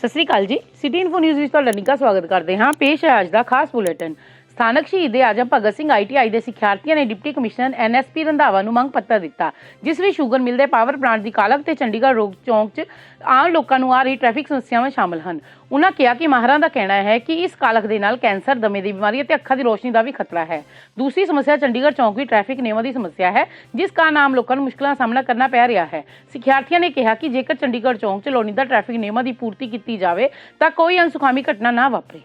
ਸਤਿ ਸ੍ਰੀ ਅਕਾਲ ਜੀ। City info news ਵਿੱਚ ਤੁਹਾਡਾ ਨਿੱਘਾ ਸਵਾਗਤ ਕਰਦੇ ਹਾਂ। ਪੇਸ਼ ਹੈ ਅੱਜ ਦਾ ਖਾਸ ਬੁਲੇਟਿਨ। ਸਥਾਨਕ ਸ਼ਹੀਦ ਆਜਮ ਭਗਤ ਸਿੰਘ ਆਈਟੀਆਈ ਦੇ ਸਿੱਖਿਆਰਥੀਆਂ ਨੇ ਡਿਪਟੀ ਕਮਿਸ਼ਨਰ ਐਨਐਸਪੀ ਰੰਧਾਵਾ ਨੂੰ ਮੰਗ ਪੱਤਰ ਦਿੱਤਾ, ਜਿਸ ਵਿੱਚ ਸ਼ੂਗਰ ਮਿਲ ਦੇ ਪਾਵਰ ਪਲਾਂਟ ਦੀ ਕਾਲਕ ਤੇ ਚੰਡੀਗੜ੍ਹ ਰੋਡ ਚੌਂਕ 'ਚ ਆਮ ਲੋਕਾਂ ਨੂੰ ਆ ਰਹੀ ਟ੍ਰੈਫਿਕ ਸਮੱਸਿਆਵਾਂ ਸ਼ਾਮਲ ਹਨ। ਉਨ੍ਹਾਂ ਕਿਹਾ ਕਿ ਮਾਹਰਾਂ ਦਾ ਕਹਿਣਾ ਹੈ ਕਿ ਇਸ ਕਾਲਕ ਦੇ ਨਾਲ ਕੈਂਸਰ, ਦਮੇ ਦੀ ਬਿਮਾਰੀ ਅਤੇ ਅੱਖਾਂ ਦੀ ਰੋਸ਼ਨੀ ਦਾ ਵੀ ਖਤਰਾ ਹੈ। ਦੂਸਰੀ ਸਮੱਸਿਆ ਚੰਡੀਗੜ੍ਹ ਚੌਂਕ ਵਿੱਚ ਟ੍ਰੈਫਿਕ ਨਿਯਮਾਂ ਦੀ ਸਮੱਸਿਆ ਹੈ, ਜਿਸ ਕਾਰਨ ਆਮ ਲੋਕਾਂ ਨੂੰ ਮੁਸ਼ਕਲਾਂ ਦਾ ਸਾਹਮਣਾ ਕਰਨਾ ਪੈ ਰਿਹਾ ਹੈ। ਸਿੱਖਿਆਰਥੀਆਂ ਨੇ ਕਿਹਾ ਕਿ ਜੇਕਰ ਚੰਡੀਗੜ੍ਹ ਚੌਂਕ 'ਚ ਲੋੜੀਂਦਾ ਟ੍ਰੈਫਿਕ ਨਿਯਮਾਂ ਦੀ ਪੂਰਤੀ ਕੀਤੀ ਜਾਵੇ, ਤਾਂ ਕੋਈ ਅਨਸੁਖਾਵੀ ਘਟਨਾ ਨਾ ਵਾਪਰੇ।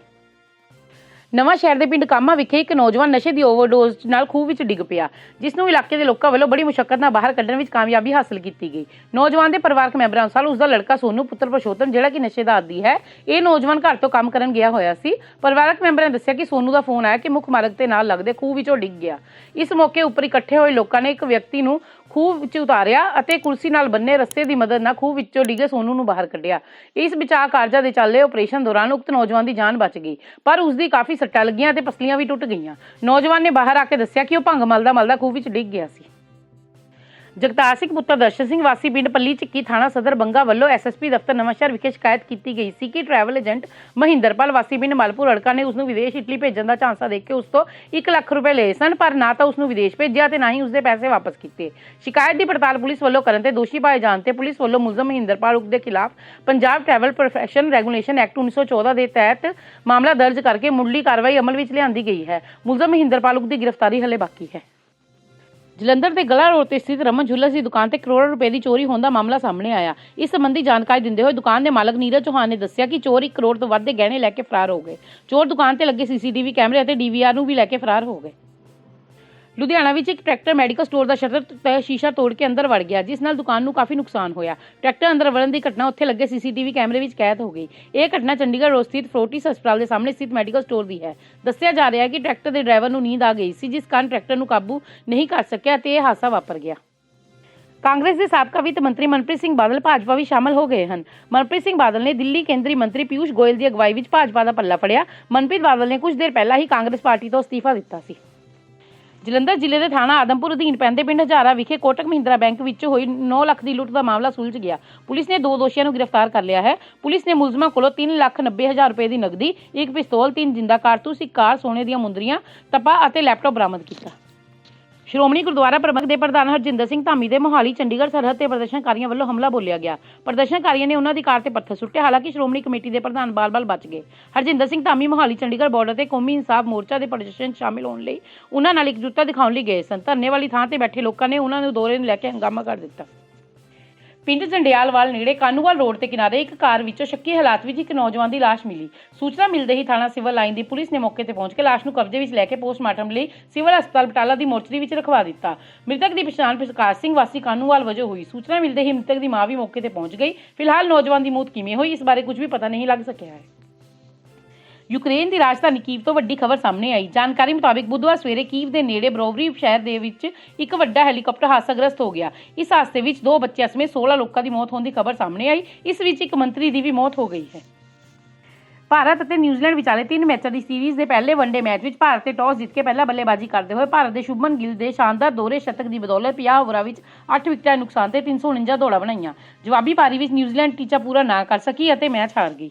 ਨਵਾਂ ਸ਼ਹਿਰ ਦੇ ਪਿੰਡ ਕਾਮਾ ਵਿਖੇ ਇੱਕ ਨੌਜਵਾਨ ਨਸ਼ੇ ਦੀ ਓਵਰਡੋਜ਼ ਨਾਲ ਖੂਹ ਵਿੱਚ ਡਿੱਗ ਪਿਆ, ਜਿਸ ਨੂੰ ਇਲਾਕੇ ਦੇ ਲੋਕਾਂ ਵੱਲੋਂ ਬੜੀ ਮੁਸ਼ਕਲ ਨਾਲ ਬਾਹਰ ਕੱਢਣ ਵਿੱਚ ਕਾਮਯਾਬੀ ਹਾਸਲ ਕੀਤੀ ਗਈ। ਨੌਜਵਾਨ ਦੇ ਪਰਿਵਾਰਕ ਮੈਂਬਰਾਂ ਅਨੁਸਾਰ ਉਸ ਦਾ ਲੜਕਾ ਸੋਨੂ ਪੁੱਤਰ ਪਰਸ਼ੋਤਮ, ਜਿਹੜਾ ਕਿ ਨਸ਼ੇ ਦਾ ਆਦੀ ਹੈ, ਇਹ ਨੌਜਵਾਨ ਘਰ ਤੋਂ ਕੰਮ ਕਰਨ ਗਿਆ ਹੋਇਆ ਸੀ। ਪਰਿਵਾਰਕ ਮੈਂਬਰਾਂ ਨੇ ਦੱਸਿਆ ਕਿ ਸੋਨੂ ਦਾ ਫੋਨ ਆਇਆ ਕਿ ਮੁੱਖ ਮਾਰਗ ਤੇ ਨਾਲ ਲੱਗਦੇ ਖੂਹ ਵਿੱਚੋਂ ਡਿੱਗ ਗਿਆ। ਇਸ ਮੌਕੇ ਉੱਪਰ ਇਕੱਠੇ ਹੋਏ ਲੋਕਾਂ ਨੇ ਇੱਕ ਵਿਅਕਤੀ ਨੂੰ ਖੂਹ ਵਿੱਚ ਉਤਾਰਿਆ ਅਤੇ ਕੁਰਸੀ ਨਾਲ ਬੰਨੇ ਰਸਤੇ ਦੀ ਮਦਦ ਨਾਲ ਖੂਹ ਵਿੱਚੋਂ ਡਿੱਗੇ ਸੋਨੂ ਨੂੰ ਬਾਹਰ ਕੱਢਿਆ। ਇਸ ਬਚਾਅ ਕਾਰਜਾਂ ਦੇ ਚੱਲੇ ਆਪਰੇਸ਼ਨ ਦੌਰਾਨ ਉਕਤ ਨੌਜਵਾਨ ਦੀ ਜਾਨ ਬਚ ਗਈ, ਪਰ ਉਸ ਦੀ ਕਾਫੀ ਸੱਟਾਂ ਲੱਗੀਆਂ ਤੇ ਪਸਲੀਆਂ ਵੀ ਟੁੱਟ ਗਈਆਂ। ਨੌਜਵਾਨ ਨੇ ਬਾਹਰ ਆ ਕੇ ਦੱਸਿਆ ਕਿ ਉਹ ਭੰਗ ਮਲਦਾ ਮਲਦਾ ਖੂਹ ਵਿੱਚ ਡਿੱਗ ਗਿਆ ਸੀ। ਜਗਤਾਰ ਸਿੰਘ ਪੁੱਤਰ ਦਰਸ਼ਨ ਸਿੰਘ ਵਾਸੀ ਪਿੰਡ ਪੱਲੀ ਚੱਕੀ ਥਾਣਾ ਸਦਰ ਬੰਗਾ ਵੱਲੋਂ ਐਸਐਸਪੀ ਦਫ਼ਤਰ ਨਵਾਂਸ਼ਹਿਰ ਵਿਖੇ ਸ਼ਿਕਾਇਤ ਕੀਤੀ ਗਈ ਸੀ ਕਿ ਟਰੈਵਲ ਏਜੰਟ ਮਹਿੰਦਰਪਾਲ ਵਾਸੀ ਪਿੰਡ ਮਲਪੁਰ ਅੜਕਾ ਨੇ ਉਸ ਨੂੰ ਵਿਦੇਸ਼ ਇਟਲੀ ਭੇਜਣ ਦਾ ਝਾਂਸਾ ਦੇ ਕੇ ਉਸ ਤੋਂ 1 ਲੱਖ ਰੁਪਏ ਲਏ ਸਨ, ਪਰ ਨਾ ਤਾਂ ਉਸ ਨੂੰ ਵਿਦੇਸ਼ ਭੇਜਿਆ ਤੇ ਨਾ ਹੀ ਉਸ ਦੇ ਪੈਸੇ ਵਾਪਸ ਕੀਤੇ। ਸ਼ਿਕਾਇਤ ਦੀ ਪੜਤਾਲ ਪੁਲਿਸ ਵੱਲੋਂ ਕਰਨ ਤੇ ਦੋਸ਼ੀ ਪਾਏ ਜਾਣ ਤੇ ਪੁਲਿਸ ਵੱਲੋਂ ਮੁਲਜ਼ਮ ਮਹਿੰਦਰਪਾਲ ਉਕ ਦੇ ਖਿਲਾਫ Punjab travel profession regulation act 1914 ਦੇ ਤਹਿਤ ਮਾਮਲਾ ਦਰਜ ਕਰਕੇ ਮੁੱਢਲੀ ਕਾਰਵਾਈ ਅਮਲ ਵਿੱਚ ਲਿਆਂਦੀ ਗਈ ਹੈ। ਮੁਲਜ਼ਮ ਮਹਿੰਦਰਪਾਲ ਉਕ ਦੀ ਗ੍ਰਿਫਤਾਰੀ ਹਲੇ ਬਾਕੀ ਹੈ। ਜਲੰਧਰ ਦੇ ਗਲਾ ਰੋਡ ਤੇ ਸਥਿਤ ਰਮਨ ਜੁਲਸ ਦੀ ਦੁਕਾਨ ਤੇ ਕਰੋੜਾਂ ਰੁਪਏ ਦੀ ਚੋਰੀ ਹੋਣ ਦਾ ਮਾਮਲਾ ਸਾਹਮਣੇ ਆਇਆ। ਇਸ ਸੰਬੰਧੀ ਜਾਣਕਾਰੀ ਦਿੰਦੇ ਹੋਏ ਦੁਕਾਨ ਦੇ ਮਾਲਕ ਨੀਰਜ ਚੌਹਾਨ ਨੇ ਦੱਸਿਆ ਕਿ ਚੋਰ 1 ਕਰੋੜ ਤੋਂ ਵੱਧ ਦੇ ਗਹਿਣੇ ਲੈ ਕੇ ਫਰਾਰ ਹੋ ਗਏ। ਚੋਰ ਦੁਕਾਨ ਤੇ ਲੱਗੇ ਸੀਸੀਟੀਵੀ ਕੈਮਰੇ ਅਤੇ ਡੀਵੀਆਰ ਨੂੰ ਵੀ ਲੈ ਕੇ ਫਰਾਰ ਹੋ ਗਏ। ਲੁਧਿਆਣਾ ਵਿੱਚ ਇੱਕ ਟਰੈਕਟਰ ਮੈਡੀਕਲ ਸਟੋਰ ਦਾ ਸ਼ਟਰ ਤੇ ਸ਼ੀਸ਼ਾ ਤੋੜ ਕੇ ਅੰਦਰ ਵੜ ਗਿਆ, ਜਿਸ ਨਾਲ ਦੁਕਾਨ ਨੂੰ ਕਾਫੀ ਨੁਕਸਾਨ ਹੋਇਆ। ਟਰੈਕਟਰ ਅੰਦਰ ਵੜਨ ਦੀ ਘਟਨਾ ਉੱਥੇ ਲੱਗੇ ਸੀਸੀਟੀਵੀ ਕੈਮਰੇ ਵਿੱਚ ਕੈਦ ਹੋ ਗਈ। ਇਹ ਘਟਨਾ ਚੰਡੀਗੜ੍ਹ ਰੋਡ ਸਥਿਤ ਫਰੋਟਿਸ ਹਸਪਤਾਲ ਦੇ ਸਾਹਮਣੇ ਸਥਿਤ ਮੈਡੀਕਲ ਸਟੋਰ ਦੀ ਹੈ। ਦੱਸਿਆ ਜਾ ਰਿਹਾ ਹੈ ਕਿ ਟਰੈਕਟਰ ਦੇ ਡਰਾਈਵਰ ਨੂੰ ਨੀਂਦ ਆ ਗਈ ਸੀ, ਜਿਸ ਕਾਰਨ ਟਰੈਕਟਰ ਨੂੰ ਕਾਬੂ ਨਹੀਂ ਕਰ ਸਕਿਆ ਤੇ ਇਹ ਹਾਦਸਾ ਵਾਪਰ ਗਿਆ। ਕਾਂਗਰਸ ਦੇ ਸਾਬਕਾ ਵਿੱਤ ਮੰਤਰੀ ਮਨਪ੍ਰੀਤ ਸਿੰਘ ਬਾਦਲ ਭਾਜਪਾ ਵਿੱਚ ਸ਼ਾਮਲ ਹੋ ਗਏ ਹਨ। ਮਨਪ੍ਰੀਤ ਸਿੰਘ ਬਾਦਲ ਨੇ ਦਿੱਲੀ ਕੇਂਦਰੀ ਮੰਤਰੀ ਪਿਊਸ਼ ਗੋਇਲ ਦੀ ਅਗਵਾਈ ਵਿੱਚ ਭਾਜਪਾ ਦਾ ਪੱਲਾ ਫੜਿਆ। ਮਨਪ੍ਰੀਤ ਬਾਦਲ ਨੇ ਕੁਝ ਦੇਰ ਪਹਿਲਾਂ ਹੀ ਕਾਂਗਰਸ ਪਾਰਟੀ ਤੋਂ ਅਸਤੀਫਾ ਦਿੱਤਾ ਸੀ। ਜਲੰਧਰ ਜ਼ਿਲ੍ਹੇ ਦੇ ਥਾਣਾ ਆਦਮਪੁਰ, ਅਧੀਨ ਪੈਂਦੇ ਪਿੰਡ ਹਜ਼ਾਰਾ ਵਿਖੇ ਕੋਟਕ ਮਹਿੰਦਰਾ ਬੈਂਕ ਵਿੱਚ ਹੋਈ 9 ਲੱਖ ਦੀ ਲੁੱਟ ਦਾ ਮਾਮਲਾ ਸੁਲਝ ਗਿਆ। ਪੁਲਿਸ ਨੇ ਦੋ ਦੋਸ਼ੀਆਂ ਨੂੰ ਗ੍ਰਿਫਤਾਰ ਕਰ ਲਿਆ ਹੈ। ਪੁਲਿਸ ਨੇ ਮੁਲਜ਼ਮਾਂ ਕੋਲੋਂ 3 ਲੱਖ 90 ਹਜ਼ਾਰ ਰੁਪਏ ਦੀ ਨਕਦੀ, ਇੱਕ ਪਿਸਤੌਲ, ਤਿੰਨ ਜਿੰਦਾ ਕਾਰਤੂਸ, ਇੱਕ ਕਾਰ, ਸੋਨੇ ਦੀਆਂ ਮੁੰਦਰੀਆਂ, ਤਪਾ ਅਤੇ ਲੈਪਟਾਪ ਬਰਾਮਦ ਕੀਤਾ। ਸ਼੍ਰੋਮਣੀ ਗੁਰਦੁਆਰਾ ਪ੍ਰਬੰਧਕ ਦੇ ਪ੍ਰਧਾਨ ਹਰਜਿੰਦਰ ਸਿੰਘ ਧਾਮੀ ਦੇ ਮੋਹਾਲੀ, ਚੰਡੀਗੜ੍ਹ ਸਰਹੱਦ ਤੇ ਪ੍ਰਦਰਸ਼ਨਕਾਰੀਆਂ ਵੱਲੋਂ ਹਮਲਾ ਬੋਲਿਆ ਗਿਆ। ਪ੍ਰਦਰਸ਼ਨਕਾਰੀਆਂ ਨੇ ਉਹਨਾਂ ਦੀ ਕਾਰ ਤੇ ਪੱਥਰ ਸੁੱਟੇ ਹਾਲਾਂਕਿ ਸ਼੍ਰੋਮਣੀ ਕਮੇਟੀ ਦੇ ਪ੍ਰਧਾਨ ਬਾਲ-ਬਾਲ ਬਚ ਗਏ। ਹਰਜਿੰਦਰ ਸਿੰਘ ਧਾਮੀ, ਮੋਹਾਲੀ, ਚੰਡੀਗੜ੍ਹ ਬਾਰਡਰ ਤੇ ਕੌਮੀ ਇਨਸਾਫ ਮੋਰਚਾ ਦੇ ਪ੍ਰਦਰਸ਼ਨ ਸ਼ਾਮਿਲ ਹੋਣ ਲਈ ਉਹਨਾਂ ਨਾਲ ਇਕਜੁੱਟਤਾ ਦਿਖਾਉਣ ਲਈ ਗਏ ਸਨ। ਧਰਨੇ ਵਾਲੀ ਥਾਂ ਤੇ ਬੈਠੇ ਲੋਕਾਂ ਨੇ ਉਹਨਾਂ ਨੂੰ ਦੌਰੇ ਨੂੰ ਲੈ ਕੇ ਹੰਗਾਮਾ ਕਰ ਦਿੱਤਾ। ਪਿੰਡ ਜੰਡਿਆਲਵਾਲ ਨੇੜੇ ਕਾਨੂੰਵਾਲ ਰੋਡ ਤੇ ਕਿਨਾਰੇ ਇੱਕ ਕਾਰ ਵਿੱਚੋਂ ਸ਼ੱਕੀ ਹਾਲਾਤ ਵਿੱਚ ਇੱਕ ਨੌਜਵਾਨ ਦੀ ਲਾਸ਼ ਮਿਲੀ। ਸੂਚਨਾ ਮਿਲਦੇ ਹੀ ਥਾਣਾ ਸਿਵਲ ਲਾਈਨ ਦੀ ਪੁਲਿਸ ਨੇ ਮੌਕੇ ਤੇ ਪਹੁੰਚ ਕੇ ਲਾਸ਼ ਨੂੰ ਕਬਜ਼ੇ ਵਿੱਚ ਲੈ ਕੇ ਪੋਸਟਮਾਰਟਮ ਲਈ ਸਿਵਲ ਹਸਪਤਾਲ ਬਟਾਲਾ ਦੀ ਮੋਰਚਰੀ ਵਿੱਚ ਰਖਵਾ ਦਿੱਤਾ। ਮ੍ਰਿਤਕ ਦੀ ਪਛਾਣ ਪ੍ਰਕਾਸ਼ ਸਿੰਘ ਵਾਸੀ ਕਾਨੂੰਵਾਲ ਵਜੋਂ ਹੋਈ। ਸੂਚਨਾ ਮਿਲਦੇ ਹੀ ਮ੍ਰਿਤਕ ਦੀ ਮਾਂ ਵੀ ਮੌਕੇ ਤੇ ਪਹੁੰਚ ਗਈ। ਫਿਲਹਾਲ ਨੌਜਵਾਨ ਦੀ ਮੌਤ ਕਿਵੇਂ ਹੋਈ, ਇਸ ਬਾਰੇ ਕੁਝ ਵੀ ਪਤਾ ਨਹੀਂ ਲੱਗ ਸਕਿਆ ਹੈ। ਯੂਕਰੇਨ ਦੀ ਰਾਜਧਾਨੀ ਕੀਵ ਤੋਂ ਵੱਡੀ ਖਬਰ ਸਾਹਮਣੇ ਆਈ। ਜਾਣਕਾਰੀ ਮੁਤਾਬਿਕ ਬੁੱਧਵਾਰ ਸਵੇਰੇ ਕੀਵ ਦੇ ਨੇੜੇ ਬਰੋਵਰੀ ਸ਼ਹਿਰ ਦੇ ਵਿੱਚ ਇੱਕ ਵੱਡਾ ਹੈਲੀਕਾਪਟਰ ਹਾਦਸਾਗ੍ਰਸਤ ਹੋ ਗਿਆ। ਇਸ ਹਾਦਸੇ ਵਿੱਚ ਦੋ ਬੱਚਿਆਂ ਸਮੇਤ 16 ਲੋਕਾਂ ਦੀ ਮੌਤ ਹੋਣ ਦੀ ਖਬਰ ਸਾਹਮਣੇ ਆਈ। ਇਸ ਵਿੱਚ ਇੱਕ ਮੰਤਰੀ ਦੀ ਵੀ ਮੌਤ ਹੋ ਗਈ ਹੈ। ਭਾਰਤ ਅਤੇ ਨਿਊਜ਼ੀਲੈਂਡ ਵਿਚਾਲੇ ਤਿੰਨ ਮੈਚਾਂ ਦੀ ਸੀਰੀਜ਼ ਦੇ ਪਹਿਲੇ ਵਨਡੇ ਮੈਚ ਵਿੱਚ ਭਾਰਤ ਨੇ ਟਾਸ ਜਿੱਤ ਕੇ ਪਹਿਲਾ ਬੱਲੇਬਾਜ਼ੀ ਕਰਦੇ ਹੋਏ ਭਾਰਤ ਦੇ ਸ਼ੁਭਮਨ ਗਿੱਲ ਦੇ ਸ਼ਾਨਦਾਰ ਦੋਹਰੇ ਸ਼ਤਕ ਦੀ ਬਦੌਲਤ 50 ਓਵਰਾਂ ਵਿੱਚ 8 ਵਿਕਟਾਂ ਨੁਕਸਾਨ ਤੇ 349 ਦੌੜਾਂ ਬਣਾਈਆਂ। ਜਵਾਬੀ ਪਾਰੀ ਵਿੱਚ ਨਿਊਜ਼ੀਲੈਂਡ ਟੀਚਾ ਪੂਰਾ ਨਾ ਕਰ ਸਕੀ ਅਤੇ ਮੈਚ ਹਾਰ ਗਈ।